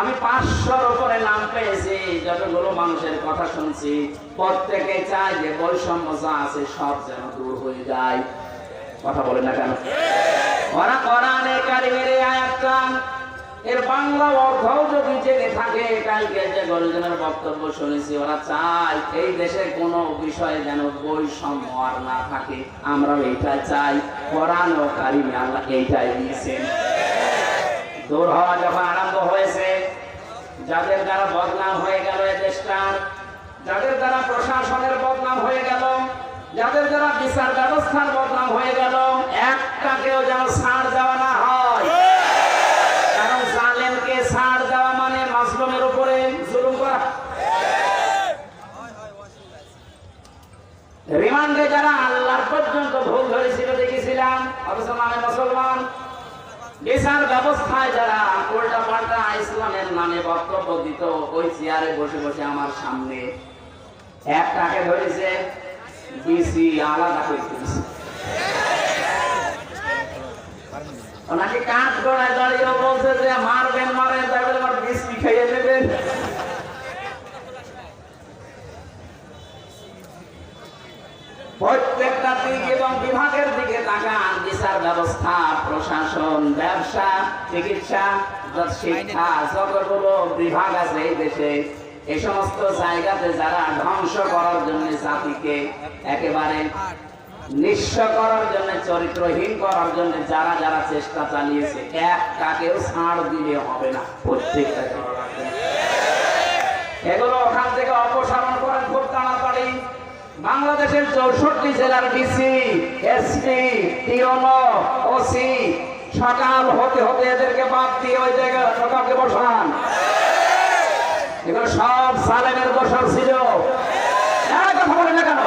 আমি পাঁচশোর উপরে নাম পেয়েছি, যতগুলো মানুষের কথা শুনছি। প্রত্যেকে চায় যে বৈষম্য যা আছে সব যেন দূর হয়ে যায়। কথা বলে না কেন? ওরা কোরআনে কারিমের আয়াতটা এর বাংলা অর্থও যদি জেনে থাকে, কালকে যে গরিজনের বক্তব্য শুনেছি, ওরা চায় এই দেশে কোনো বিষয়ে যেন বৈষম্য আর না থাকে। আমরা এইটা চাই। কোরআন ও কারিমে আল্লাহ এইটাই দিয়েছেন। দূর হওয়া যখন আরম্ভ হয়েছে, যাদের দ্বারা বদনাম হয়ে গেল এ দেশটার, যাদের দ্বারা প্রশাসনের বদনাম হয়ে গেল, যাদের দ্বারা বিচার ব্যবস্থার বদনাম হয়ে গেল একটাকেও যেন ছাড় দেওয়া না হয় কারণ জালেমকে ছাড় দেওয়া মানে মাসলুমের উপরে জুলুম করা রিমান্ডে যারা আল্লাহর পর্যন্ত ভুল ধরেছিল দেখেছিলাম অথচ নামে মুসলমান ব্যবস্থায় যারা উল্টা পাল্টা ইসলামের নামে বক্তব্য দিত, ওই চেয়ারে বসে বসে আমার সামনে ধরেছে বিসি আলাদা প্রত্যেকটা দিক এবং বিভাগের দিকে তাকান, বিচার ব্যবস্থা প্রশাসন, ব্যবসা, চিকিৎসা, যত শিক্ষা যতগুলো বিভাগ আছে এই দেশে এই সমস্ত জায়গাতে যারা ধ্বংস করার জন্য জাতিকে একেবারে নিঃস্ব করার জন্য, চরিত্রহীন করার জন্য যারা যারা চেষ্টা চালিয়েছে, একটাকেও ছাড় দিলে হবে না। প্রত্যেকটা এগুলো ওখান থেকে অপসারণ করেন খুব তাড়াতাড়ি বাংলাদেশের চৌষট্টি জেলার ডিসি, এসপি, টিওনো, ওসি সকাল হতে হতে এদেরকে বাদ দিয়ে ওই জায়গায় সকালকে বসান এগুলো সব সালেমের বসার ছিল হ্যাঁ, কথা বলে না কেন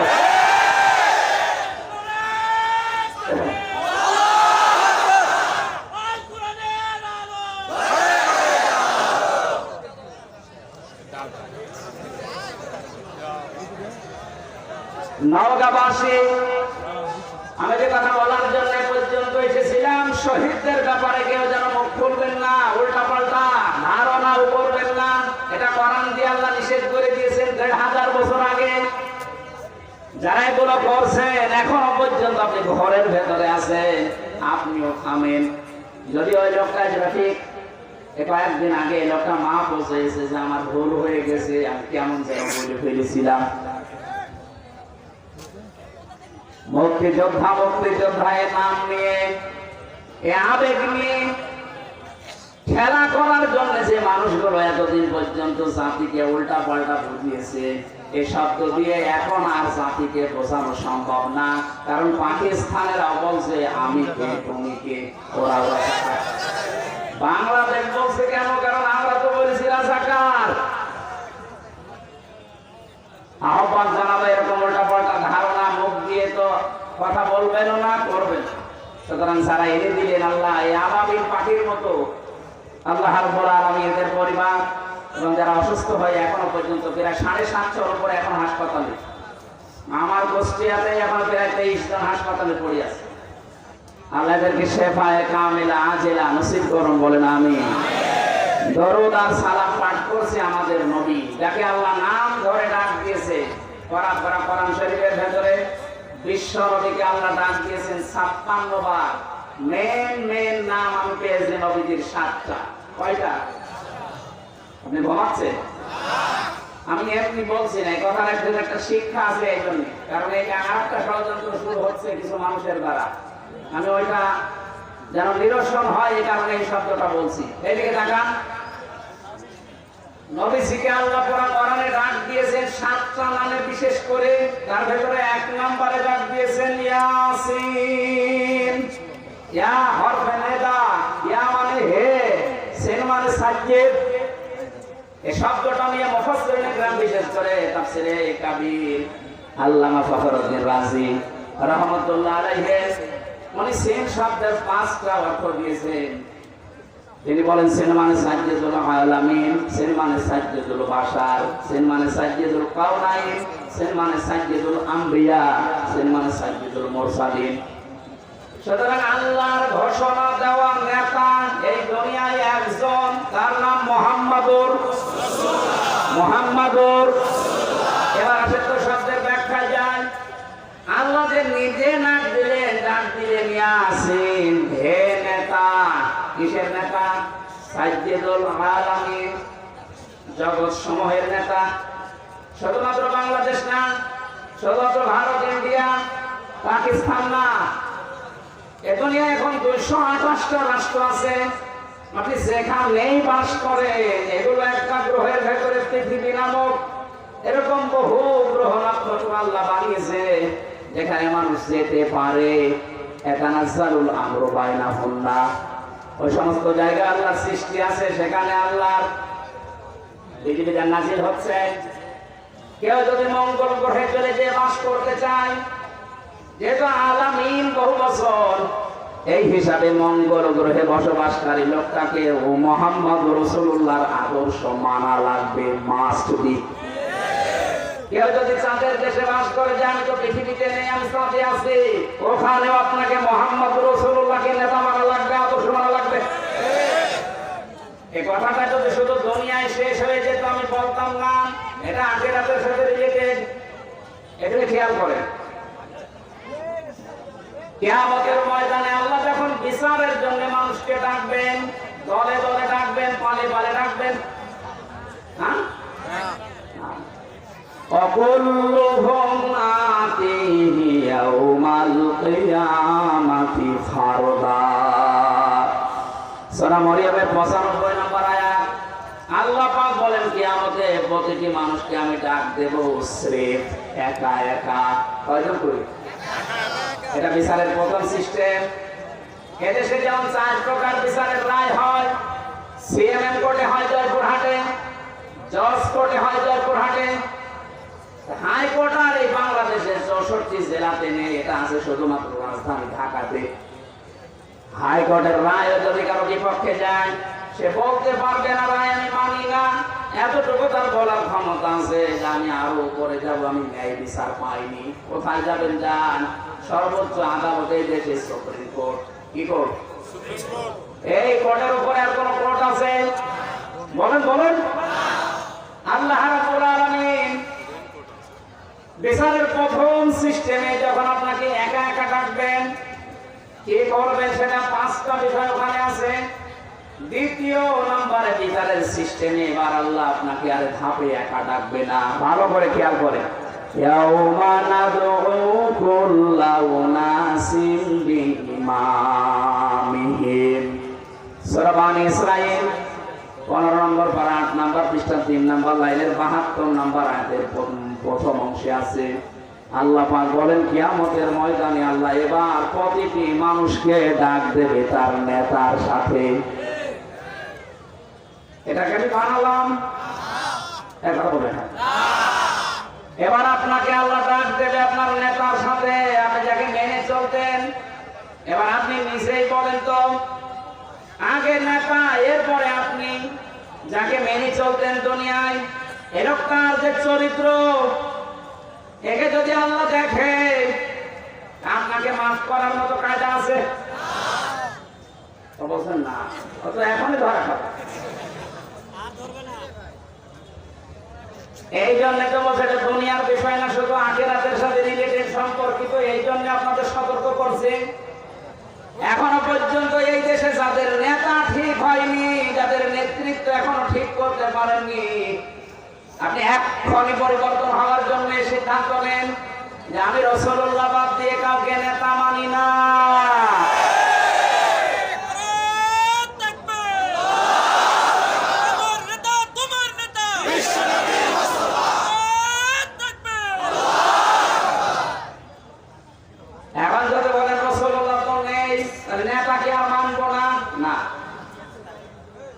নওগাঁবাসী আমি যে কথা বলার জন্য পর্যন্ত এসেছিলাম শহীদদের ব্যাপারে কেউ যেন মুখ খুলবেন না উল্টা পাল্টা ধারণা করবেন না এটা কোরআন দিয়ে আল্লাহ নিষেধ করে দিয়েছেন দেড় হাজার বছর আগে যারা এগুলো করছেন, এখনও পর্যন্ত আপনি ঘরের ভেতরে আছেন। আপনিও থামেন। যদি ওই লোকটা যেটা ঠিক। কয়েকদিন আগে লোকটা মা পৌঁছেছে যে আমার ভুল হয়ে গেছে, আমি কেমন যেন বলে ফেলেছিলাম। মুক্তিযোদ্ধা মুক্তিযোদ্ধা, এ নাম নিয়ে, এ আবেগ নিয়ে খেলা করার জন্য যে মানুষগুলো এতদিন পর্যন্ত জাতিকে উল্টা পাল্টা বুঝিয়েছে এই শব্দ দিয়ে এখন আর জাতিকে বোঝানো সম্ভব না। কারণ পাকিস্তানেরা বলছে আমি কে, তুমি কে, ওরা বাংলাদেশ বলছে কেন? কারণ আমরা তো বলেছি রাজাকার আহ্বান এরকম উল্টা পাল্টা ধারণা, মুখ দিয়ে তো কথা বলবেন না করবেন সুতরাং যারা এনে দিলেন আল্লাহ, এই পাখির মতো, আল্লাহ হারবুল আলমী এদের পরিবার এবং যারা অসুস্থ হয় এখনও পর্যন্ত প্রায় সাড়ে সাতশোর উপরে এখন হাসপাতালে। আমার গোষ্ঠীয়াতে এখন প্রায় তেইশ জন হাসপাতালে পড়ে আছে। আল্লাহ এদেরকে শেফায় কামিলা আজেলা নসিব বলেন আমি দরুদ আর সালাম পাঠ করছে আমাদের নবী, যাকে আল্লাহ নাম ধরে ডাক দিয়েছে। করা করা কোরআন শরীফের ভেতরে বিশ্ব নবীকে আল্লাহ ডাক দিয়েছেন ছাপ্পান্ন বার। মেন মেন নাম আমি পেয়েছি নবীজির সাতটা। কয়টা? আপনি ঘুমাচ্ছেন? আমি এমনি বলছি না, এই কথার একজন একটা শিক্ষা আছে এই জন্য। কারণ এই আরেকটা ষড়যন্ত্র শুরু হচ্ছে কিছু মানুষের দ্বারা। আমি ওইটা যেন নিরসন হয় এই কারণে এই শব্দটা বলছি। এইদিকে তাকান। নবীজিকে আল্লাহ কোরআন কোরআনে ডাক দিয়েছেন সাতটা নামে বিশেষ করে, তার ভেতরে এক নম্বরে ডাক দিয়েছেন ইয়াসিন। ইয়া হরফে নেদা, ইয়া মানে হে, সেন মানে তিনি বলেন সেন মানে সাজ্জেদুল আলামিন সেন মানে সাজ্জেদুল বাশার সেন মানে সাজ্জেদুল কাউনাইন সেন মানে সাজ্জেদুল আম্বিয়া সেন মানে সাজ্জেদুল মুরসালিন। সুতরাং আল্লাহর ঘোষণা দেওয়া নেতা এই দুনিয়ায় একজন, তার নাম মোহাম্মদুর মোহাম্মদুর। এবার আসে তো শব্দের ব্যাখ্যা যায় আল্লাহ যে নিজে নাক দিলেন, ডাক দিলে নিয়ে আসেন হে নেতা, কিসের নেতা? সাজ্জেদুল আলামিন জগৎ সমূহের নেতা। শুধুমাত্র বাংলাদেশ না, শুধুমাত্র ভারত, ইন্ডিয়া, পাকিস্তান না, এ দুনিয়ায় এখন দুইশো আঠাশটা রাষ্ট্র আছে। আপনি যেখানেই বাস করেন, এগুলো একটা গ্রহের ভেতরে পৃথিবী নামক এরকম বহু গ্রহ নক্ষত্র আল্লাহ বানিয়েছে, যেখানে মানুষ যেতে পারে। ওই সমস্ত জায়গায় আল্লাহ সৃষ্টি আছে, সেখানে আল্লাহ পৃথিবীতে নাজিল হচ্ছে। কেউ যদি মঙ্গল গ্রহে চলে যে বাস করতে চায়, যেহেতু আলামিন বহু বছর এই হিসাবে মঙ্গল গ্রহে বসবাসকারী লোকটাকে ও মোহাম্মদ রসুল্লাহর আদর্শ মানা লাগবে মাস্ট বি কেউ যদি চাঁদের দেশে বাস করে তো পৃথিবীতে নেই, আমি আছি আপনাকে মোহাম্মদ রসুল্লাহকে নেতা মানা লাগবে, আদর্শ মানা লাগবে। এই কথাটা যদি শুধু দুনিয়ায় শেষ হয়ে যেত, আমি বলতাম না, এটা আগের রাতের সাথে রিলেটেড এখানে খেয়াল করেন। কেয়ামতের ময়দানে আল্লাহ যখন বিচারের জন্য মানুষকে ডাকবেন, দলে দলে ডাকবেন, পালে পালে ডাকবেন। হ্যাঁ? হ্যাঁ। কিয়ামাতি ফারদা। সূরা 95 নম্বর আয়াত, আল্লাহ পাক বলেন, কিয়ামতে প্রতিটি মানুষকে আমি ডাক দেব শ্রেফ একা একা। কয়জন করে? এটা বিচারের প্রথম সিস্টেম। এদেশে যেমন চার প্রকার বিচারের রায় হয় সিএমএম কোর্টে হয় জয়পুরহাটে জজ কোর্টে হয় হাইকোর্ট আর এই বাংলাদেশের চৌষট্টি জেলাতে নেই, এটা আছে শুধুমাত্র রাজধানী ঢাকাতে। হাইকোর্টের রায় যদি কারও বিপক্ষে যায়, সে বলতে পারবে না, রায় আমি মানি না। এতটুকু তার বলার ক্ষমতা আছে যে আমি আরও উপরে যাব, আমি ন্যায় বিচার পাইনি। কোথায় যাবেন যান সর্বোচ্চ আদালত এই দেশে সুপ্রিম কোর্ট কি কোর্ট এই কোর্টের উপরে আর কোন কোর্ট আছে? বলেন বলেন। আল্লাহ রাব্বুল আলামিন বিচারের প্রথম সিস্টেমে যখন আপনাকে একা একা ডাকবেন কি করবেন সেটা পাঁচটা বিষয় ওখানে আছে। দ্বিতীয় নম্বরে বিচারের সিস্টেমে এবার আল্লাহ আপনাকে আর ধাপে একা ডাকবে না। ভালো করে খেয়াল করে। ইয়াউমা নাদউ কুল্লা উনাসিন বিইমামিহিম সূরা বানী ইসরাঈল, পনেরো নম্বর পারা, আট নম্বর পৃষ্ঠা তিন নম্বর লাইনের বাহাত্তর নম্বর আয়াতের প্রথম- অংশে আছে। আল্লাহ পাক বলেন, কিয়ামতের ময়দানে আল্লাহ এবার প্রতিটি মানুষকে ডাক দেবে তার নেতার সাথে। এটাকে আমি বানালাম। এটা বলে না এবার আপনাকে আল্লাহ ডাক দেবে আপনার নেতার সাথে, আপনি যাকে মেনে চলতেন। এবার আপনি নিজেই বলেন তো, আগে নেতা, এরপরে আপনি যাকে মেনে চলতেন দুনিয়ায়। এরকম যে চরিত্র, একে যদি আল্লাহ দেখে, আপনাকে মাফ করার মতো কায়দা আছে? না তো এখনই ধরা খাবে। এই জন্য তো দুনিয়ার বিষয় না, শুধু আখেরাতের সাথে রিলেটেড সম্পর্কিত এই জন্য আপনাদের সতর্ক করছে। এখনও পর্যন্ত এই দেশে যাদের নেতা ঠিক হয়নি, যাদের নেতৃত্ব এখনও ঠিক করতে পারেননি, আপনি এক্ষণি পরিবর্তন হওয়ার জন্য সিদ্ধান্ত নেন যে আমি রসুল্লাহ বাদ দিয়ে কাউকে নেতা মানি না ভারত থাকবে আমার নেতা তোমার নেতা ভারত থাকবে এখন যদি বলেন রসুল্লাহ তো নেই তাহলে নেতাকে আর মানবো না না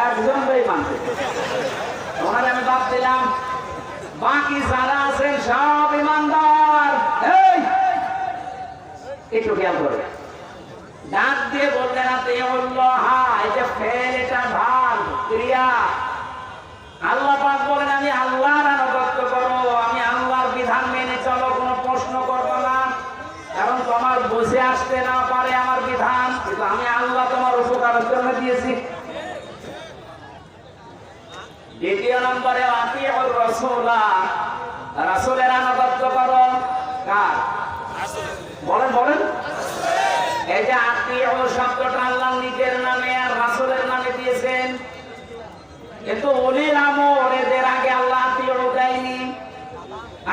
একজন আমি বাদ দিলাম। বাকি যারা আছেন সব ইমানদার একটু খেয়াল করে। ডাক দিয়ে বললেন আপনি হা যে ফেল এটা ভালো ক্রিয়া আল্লাহ পাক বলেন আমি আল্লাহর আনুগত্য করো আমি আল্লাহর বিধান মেনে চলো কোনো প্রশ্ন করব না কারণ তোমার বসে আসতে না পারে আমার বিধান কিন্তু আমি আল্লাহ তোমার উপকারের জন্য দিয়েছি দ্বিতীয় নম্বরে আতিউর রাসূলা। রাসূলের আনুগত্য করো। কার? বলেন বলেন। এই যে আত্মীয় শব্দটা আল্লাহ নিজের নামে আর রাসূলের নামে দিয়েছেন। কিন্তু অলির আমর, এদের আগে আল্লাহ আত্মীয় দেয়নি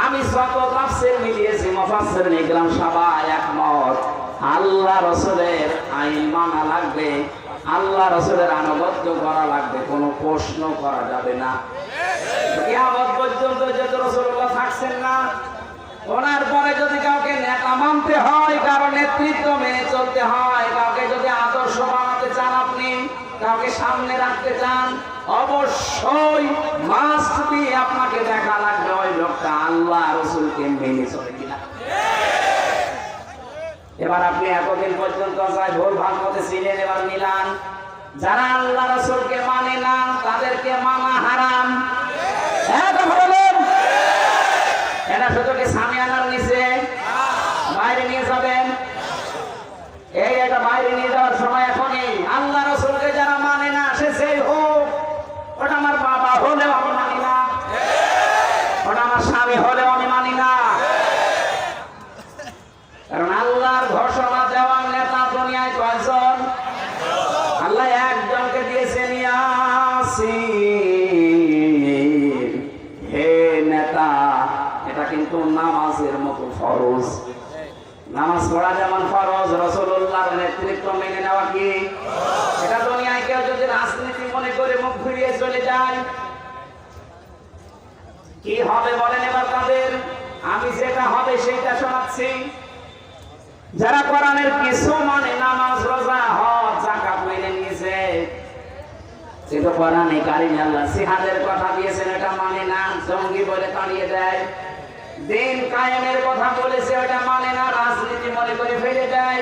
আমি শত তাফসির মিলিয়েছি মুফাসসির নিকরাম সবাই একমত। আল্লাহ রসুলের আইন মানা লাগবে। আল্লাহ রসুলের আনুগত্য করা লাগবে, কোনো প্রশ্ন করা যাবে না। থাকছেন না, ওনার পরে যদি কাউকে নেতা মানতে হয়, কারও নেতৃত্ব মেনে চলতে হয়, কাউকে যদি আদর্শ বানাতে চান আপনি, কাউকে সামনে রাখতে চান, অবশ্যই মাস্ট বি আপনাকে দেখা লাগবে ওই লোকটা, আল্লাহ রসুলকে মেনে চলে। এবার আপনি এতদিন পর্যন্ত যায় ভোর ভাগ মতে ছিলেন এবার নিলাম যারা আল্লাহ রসুলকে মানে না, তাদেরকে মানা হারাম। নেতৃত্ব মেনে নেওয়া কি? এটা দুনিয়ায় কেউ যদি রাজনীতি মনে করে মুখ ফিরিয়ে চলে যায়, কি হবে বলেন এবার তাদের? আমি যেটা হবে সেটা শোনাচ্ছি। যারা কোরআনের কিছু মানে নামাজ, রোজা, হজ জাকাত মেনে নিয়েছে, সে কোরআনে কারিম আল্লাহ সিহাদের কথা দিয়েছেন, এটা মানে না, জঙ্গি বলে তাড়িয়ে দেয়। দিন কায়েমের কথা বলেছে, ওটা মানে না, রাজনীতি মনে করে ফেলে দেয়।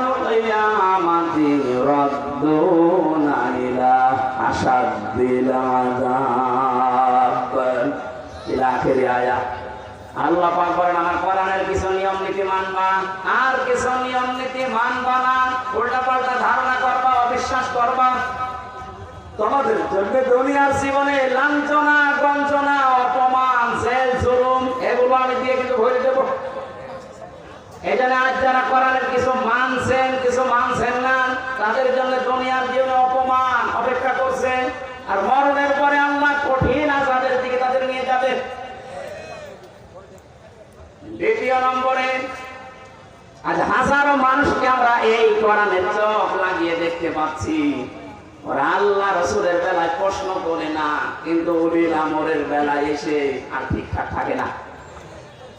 يردون إلى أشد العذاب إلى آخر آية আল্লাহ পাক বলেন আমার কোরআনের কিছু নিয়ম নীতি মানবা আর কিছু নিয়ম নীতি মানবা না উল্টা পাল্টা ধারণা করবা অবিশ্বাস করবা তোমাদের জন্য দুনিয়ার জীবনে লাঞ্ছনা গঞ্চনা অপমান জেল জুলুম এগুলো আমি দিয়ে কিন্তু ভরে দেবো এই জন্য আজ যারা কোরআনের কিছু মানছেন কিছু মানছেন না, তাদের জন্য দুনিয়ার জীবনে অপমান অপেক্ষা করছে আর মরণের পরে আল্লাহ কঠিন আজাদের দিকে তাদের নিয়ে যাবে দ্বিতীয় নম্বরে, আজ হাজারো মানুষকে আমরা এই কোরআনের চোখ লাগিয়ে দেখতে পাচ্ছি। ওরা আল্লাহ রসুলের বেলায় প্রশ্ন করে না, কিন্তু উলিল আমরের বেলায় এসে আর ঠিকঠাক থাকে না।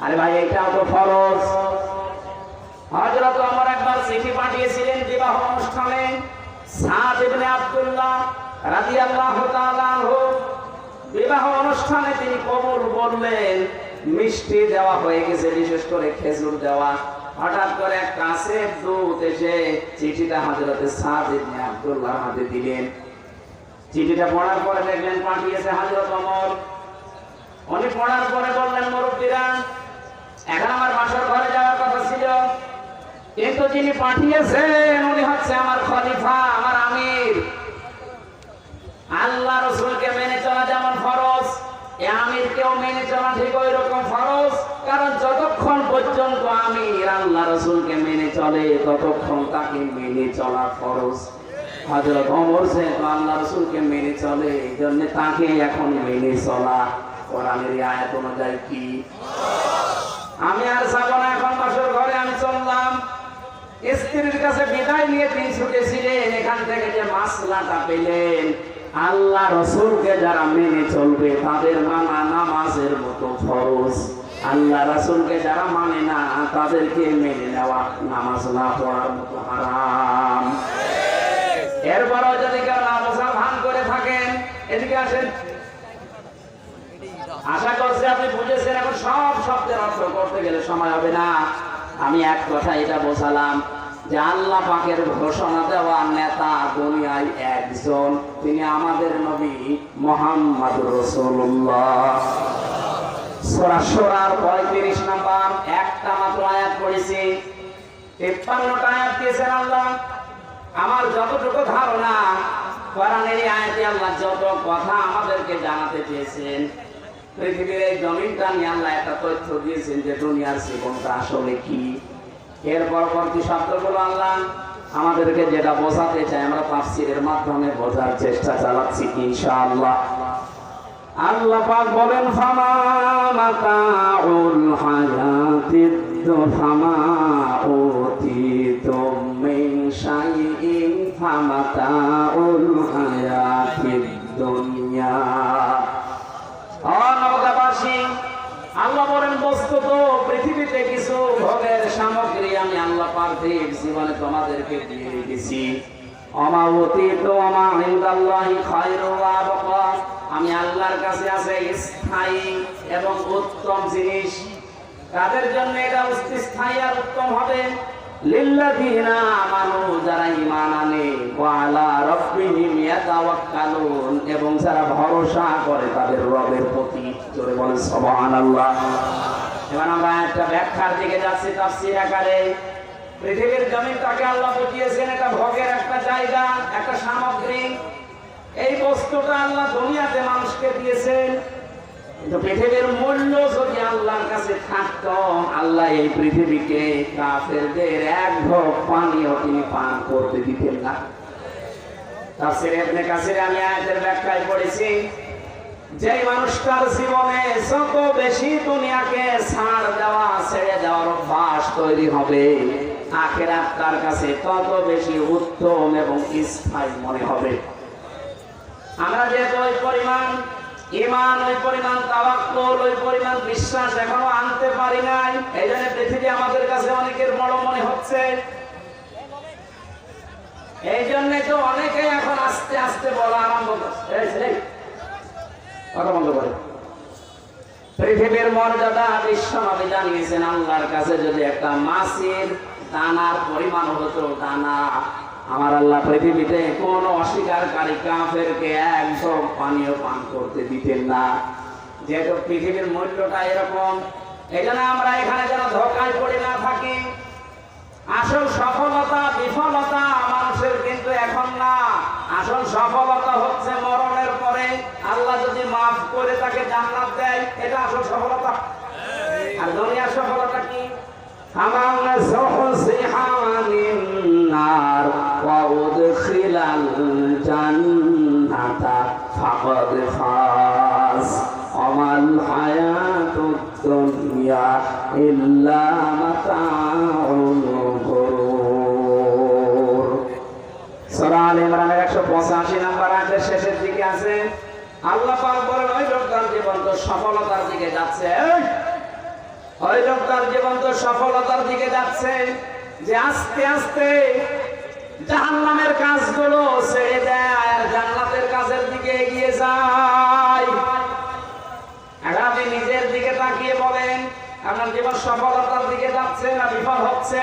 আরে ভাই, এটাও তো ফরজ। হযরত ওমর একবার চিঠি পাঠিয়েছিলেন বিবাহ অনুষ্ঠানে। সাদ ইবনে আব্দুল্লাহ রাদিয়াল্লাহু তাআলা বিবাহ অনুষ্ঠানে তিনি কবুল বললেন, মিষ্টি দেওয়া হয়ে গেছে, বিশেষ করে খেজুর দেওয়া। হঠাৎ করে কাছে দূত এসে চিঠিটা হযরতে সাদ ইবনে আব্দুল্লাহ হাতে দিলেন। চিঠিটা পড়ার পরে দেখলেন পাঠিয়েছে হযরত ওমর। উনি পড়ার পরে বললেন, মুরব্বীরা এখন আমার বাসার ঘরে যাওয়ার কথা ছিল। কিন্তু যিনি পাঠিয়েছেন, উনি হচ্ছে আমার খলিফা, আমার আমির। আল্লাহ রসুলকে মেনে চলা যেমন ফরজ, এ আমিরকেও মেনে চলা ঠিক ওই রকম ফরজ, কারণ যতক্ষণ পর্যন্ত আমির আল্লাহ রসুলকে মেনে চলে, ততক্ষণ তাকে মেনে চলা ফরজ। হজরত অমর সে আল্লাহ রসুলকে মেনে চলে এই জন্য তাকে এখন মেনে চলা। কোরআনের আয়াত অনুযায়ী কি? আমি আর যাব এখন বাসর ঘরে আমি চললাম। স্ত্রীর কাছে বিদায় নিয়ে তিনি ছুটেছিলেন, এখান থেকে যে মাসলাটা পেলেন। আল্লাহ রসুলকে যারা মেনে চলবে, তাদের মানা নামাজের মতো ফরজ। আল্লাহ রসুলকে যারা মানে না, তাদেরকে মেনে নেওয়া নামাজ না পড়ার মতো হারাম। এরপরও যদি ভান করে থাকেন, এদিকে আসেন। আশা করছি আপনি বুঝেছেন, এখন সব শব্দের অর্থ করতে গেলে সময় হবে না। আমি এক কথা এটা বোঝালাম যে আল্লাহ পাকের ঘোষণা দেওয়া নেতা দুনিয়ায় একজন, তিনি আমাদের নবী মোহাম্মদ রসুল্লাহ সোরা সোরার পঁয়ত্রিশ নাম্বার, একটা মাত্র আয়াত পড়েছি। তেপ্পান্নটা আয়াত দিয়েছেন আল্লাহ। আমার যতটুকু ধারণা আয়াতে আল্লাহ যত কথা আমাদেরকে জানাতে চেয়েছেন পৃথিবীর এই জমিনটা নিয়ে আল্লাহ একটা তথ্য দিয়েছেন যে দুনিয়ার জীবনটা আসলে কি। এর পরবর্তী শব্দগুলো আল্লাহ আমাদেরকে যেটা বোঝাতে চাই, আমরা তাফসিরের মাধ্যমে বোঝার চেষ্টা চালাচ্ছি ইনশাআল্লাহ। আল্লাহ পাক বলেন, ফামা মাতাউল হায়াতিদ ফামাতাউল হায়াতিদ দুনিয়া। আল্লাহ বলেন বস্তুত পৃথিবীতে কিছু, ভোগের সামগ্রী আমি আল্লাহ পার্থিব জীবনে তোমাদেরকে দিয়ে তো আমা আল্লাহর কাছে আছে স্থায়ী এবং উত্তম জিনিস। কাদের জন্য এটা স্থায়ী আর উত্তম হবে? যারা ঈমান আনে। এবং যারা ভরসা করে তাদের রবের প্রতি। জোরে বলেন, সুবহানাল্লাহ। এবার আমরা একটা ব্যাখ্যার দিকে যাচ্ছি, তাফসীর আকারে। পৃথিবীর জমিনটাকে আল্লাহ বুঝিয়েছেন এটা ভোগের একটা জায়গা, একটা সামগ্রী। এই বস্তুটা আল্লাহ দুনিয়াতে মানুষকে দিয়েছেন। কিন্তু পৃথিবীর মূল্য যদি আল্লাহর কাছে থাকতো, আল্লাহ এই পৃথিবীকে কাফেরদের এক ঢোক পানিও তিনি পান করতে দিতেন না। তাফসিরে ইবনে কাসিরে আমি আয়াতের ব্যাখ্যায় পড়েছি যে মানুষটার জীবনে যত বেশি দুনিয়াকে ছাড় দেওয়া, ছেড়ে দেওয়ার অভ্যাস তৈরি হবে, আখেরাত তার কাছে তত বেশি উত্তম এবং স্থায়ী মনে হবে। আমরা যেহেতু ওই পরিমাণ ইমান ওই পরিমাণ তাওয়াক্কুল, ওই পরিমাণ বিশ্বাস এখনও আনতে পারি নাই, এই জন্য পৃথিবী আমাদের কাছে অনেকের বড় মনে হচ্ছে। এই জন্য তো অনেকে এখন আস্তে আস্তে বলা আরম্ভ করছে। পৃথিবীর মর্যাদা জানিয়েছেন, আল্লাহর কাছে যদি একটা মাছের দানার পরিমাণ হতো, দানা আমার আল্লাহ পৃথিবীতে কোন অস্বীকারী কাফেরকে একদম পানীয় পান করতে দিতেন না। যেহেতু পৃথিবীর মূল্যটা এরকম এই আমরা এখানে যেন ধোকায় পড়ে না থাকি। আসল সফলতা, বিফলতা মানুষের কিন্তু এখন না। আসল সফলতা হচ্ছে মরণের পরে। আল্লাহ যদি মাফ করে তাকে জান্নাত দেয়, এটা আসল সফলতা। আর দুনিয়ার সফলতা কি? আমার ইল্লা মাতাউল সূরা আলে ইমরানের 185 নাম্বার আয়াতের শেষের দিকে আছে, আল্লাহ পাক বলেন, ওই লোকটার জীবন তো সফলতার দিকে যাচ্ছে। ওই লোকটার জীবন তো সফলতার দিকে যাচ্ছে যে আস্তে আস্তে জাহান্নামের কাজগুলো ছেড়ে দেয় আর জান্নাতের কাজের দিকে এগিয়ে যায়। এখন আপনি নিজের দিকে তাকিয়ে বলেন আপনার জীবন সফলতার দিকে যাচ্ছে না বিফল হচ্ছে?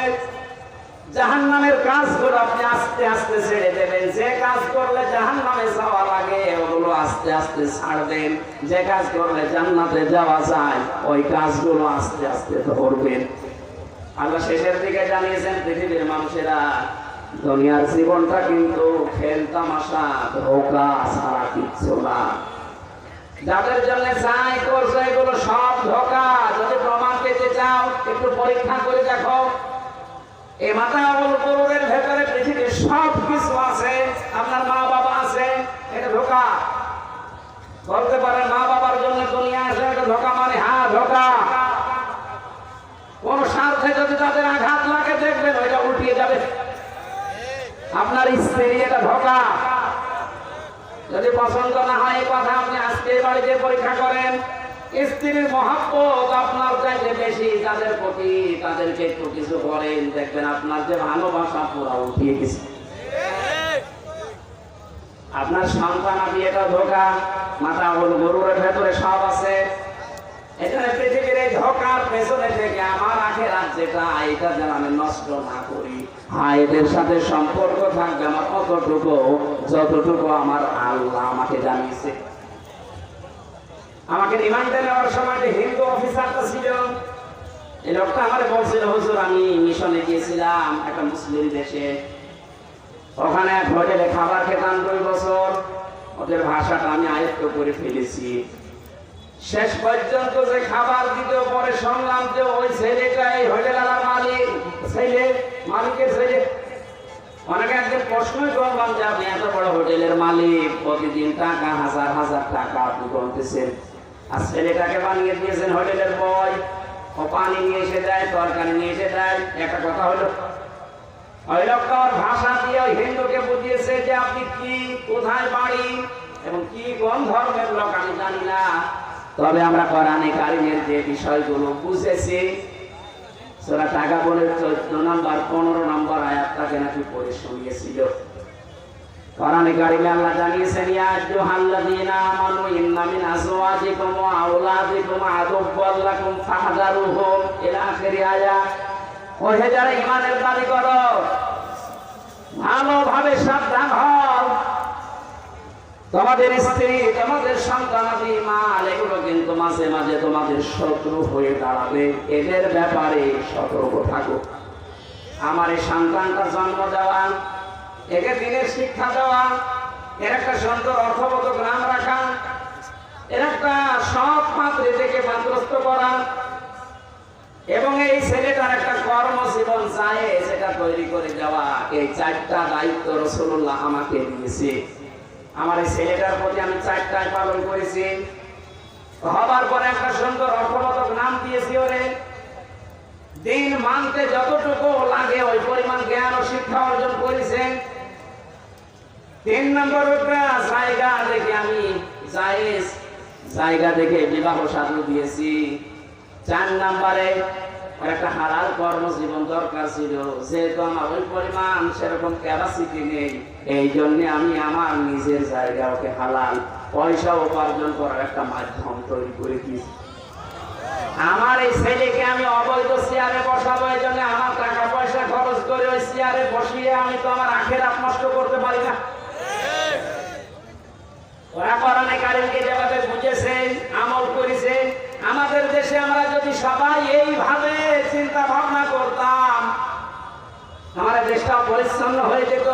জাহান্নামের কাজগুলো আপনি আস্তে আস্তে ছেড়ে দেবেন। যে কাজ করলে জাহান্নামে যাওয়া লাগে, ওগুলো আস্তে আস্তে ছাড়বেন। যে কাজ করলে জান্নাতে যাওয়া যায়, ওই কাজগুলো আস্তে আস্তে ধরবেন। আল্লাহ শেষের দিকে জানিয়েছেন, পৃথিবীর মানুষেরা দুনিয়ার জীবনটা কিন্তু খেল তামাশা, ধোকা ছাড়া কিচ্ছু না। যাদের জন্য যাই করছে, এগুলো সব ধোকা যদি প্রমাণ পেতে চাও একটু পরীক্ষা করে দেখো এই মাথা আমল ভেতরে পৃথিবীর সব কিছু আছে, আপনার মা বাবা আছে, এটা ধোকা। বলতে পারেন মা বাবার জন্য দুনিয়া আসে এটা ধোকা মানে হ্যাঁ ধোকা। কোন স্বার্থে যদি তাদের আঘাত লাগে, দেখবেন ওইটা উঠিয়ে যাবে। আপনার স্ত্রী এটা ধোকা। যদি পছন্দ না হয় এই কথা, আপনি আজকে বাড়িতে পরীক্ষা করেন। স্ত্রীর মহাব্বত আপনার চাইতে বেশি তাদের প্রতি তাদেরকে একটু কিছু করেন, দেখবেন আপনার যে ভালোবাসা পুরা উঠিয়ে গেছে আপনার সন্তান আপনি এটা ধোকা মাথা হল গরুরের ভেতরে সব আছে। এখানে পৃথিবীর এই ধোকার পেছনে থেকে আমার আখের যেটা, এটা যেন আমি নষ্ট না করি। হ্যাঁ এদের সাথে সম্পর্ক থাকবে আমার কতটুকু যতটুকু আমার আল্লাহ আমাকে জানিয়েছে। আমাকে রিমান্ডে নেওয়ার সময় হিন্দু অফিসারটা ছিল। এই লোকটা আমার বলছিল, হুজুর, আমি মিশনে গিয়েছিলাম একটা মুসলিম দেশে। ওখানে হোটেলে খাবার খেতাম দুই বছর। ওদের ভাষাটা আমি আয়ত্ত করে ফেলেছি। শেষ পর্যন্ত যে খাবার দিতে, পরে শুনলাম যে ওই ছেলেটা এই হোটেলার মালিক, ছেলে, মালিকের ছেলে। অনেকে একদিন প্রশ্নই করলাম যে আপনি এত বড় হোটেলের মালিক, প্রতিদিন টাকা, হাজার হাজার টাকা আপনি করতেছেন আর ছেলেটাকে বানিয়ে দিয়েছেন হোটেলের বয়। ও পানি নিয়ে এসে দেয়, তরকারি নিয়ে এসে দেয়। একটা কথা হলো, ওই ভাষা দিয়ে ওই হিন্দুকে বুঝিয়েছে যে আপনি কি, কোথায় বাড়ি এবং কি কোন ধর্মের লোক আমি জানি না। তবে আমরা কোরআনে কারিমের যে বিষয়গুলো বুঝেছি সেটা টাকা বলে চোদ্দ নম্বর, পনেরো নম্বর আয়াতটাকে নাকি পড়ে শুনিয়েছিল। কোরআনে কারিমে আল্লাহ জানিয়েছেন আমানু, ইন্না মিন ওয়া আওলাদিকুম লাকুম ফাহদারুহুম ইলা আখিরি আয়াত। ওহে যারা ইমানের দাবি করো, ভালোভাবে সাবধান হও। তোমাদের স্ত্রী, তোমাদের সন্তানাদি মাল, এগুলো কিন্তু মাঝে মাঝে তোমাদের শত্রু হয়ে দাঁড়াবে। এদের ব্যাপারে সতর্ক থাকো। আমার এই সন্তানটা জন্ম দেওয়া একে দিনের শিক্ষা দেওয়া, এর একটা সুন্দর অর্থবোধক নাম রাখা, এর একটা সৎ পাত্রে থেকে পাত্রস্থ করা, এবং এই ছেলেটার একটা কর্মজীবন চায় সেটা তৈরি করে দেওয়া। এই চারটা দায়িত্ব রসুল্লাহ আমাকে দিয়েছে। আমার এই ছেলেটার প্রতি আমি চারটায় পালন করেছি। হবার পরে একটা সুন্দর অর্থবোধক নাম দিয়েছি ওরে। দিন মানতে যতটুকু লাগে, ওই পরিমাণ জ্ঞান ও শিক্ষা অর্জন করেছেন। তিন নম্বর জায়গা দেখে আমি জায়গা দেখে বিবাহ সাধু দিয়েছি। চার নম্বরে একটা হালাল কর্মজীবন দরকার ছিল। যেহেতু আমার ওই পরিমাণ সেরকম ক্যাপাসিটি নেই, এই জন্য আমি আমার নিজের জায়গা ওকে হালাল পয়সা উপার্জন করার একটা মাধ্যম তৈরি করে দিয়েছি। আমার এই ছেলেকে আমি অবৈধ চেয়ারে বসাবো, এই জন্য আমার টাকা পয়সা খরচ করে ওই চেয়ারে বসিয়ে আমি তো আমার আখের নষ্ট করতে পারি না। ওরা কোরআনে কারিমকে আমল করেছেন আমাদের দেশে আমরা যদি সবাই এইভাবে চিন্তা ভাবনা করতাম, আমাদের দেশটা পরিচ্ছন্ন হয়ে যেত।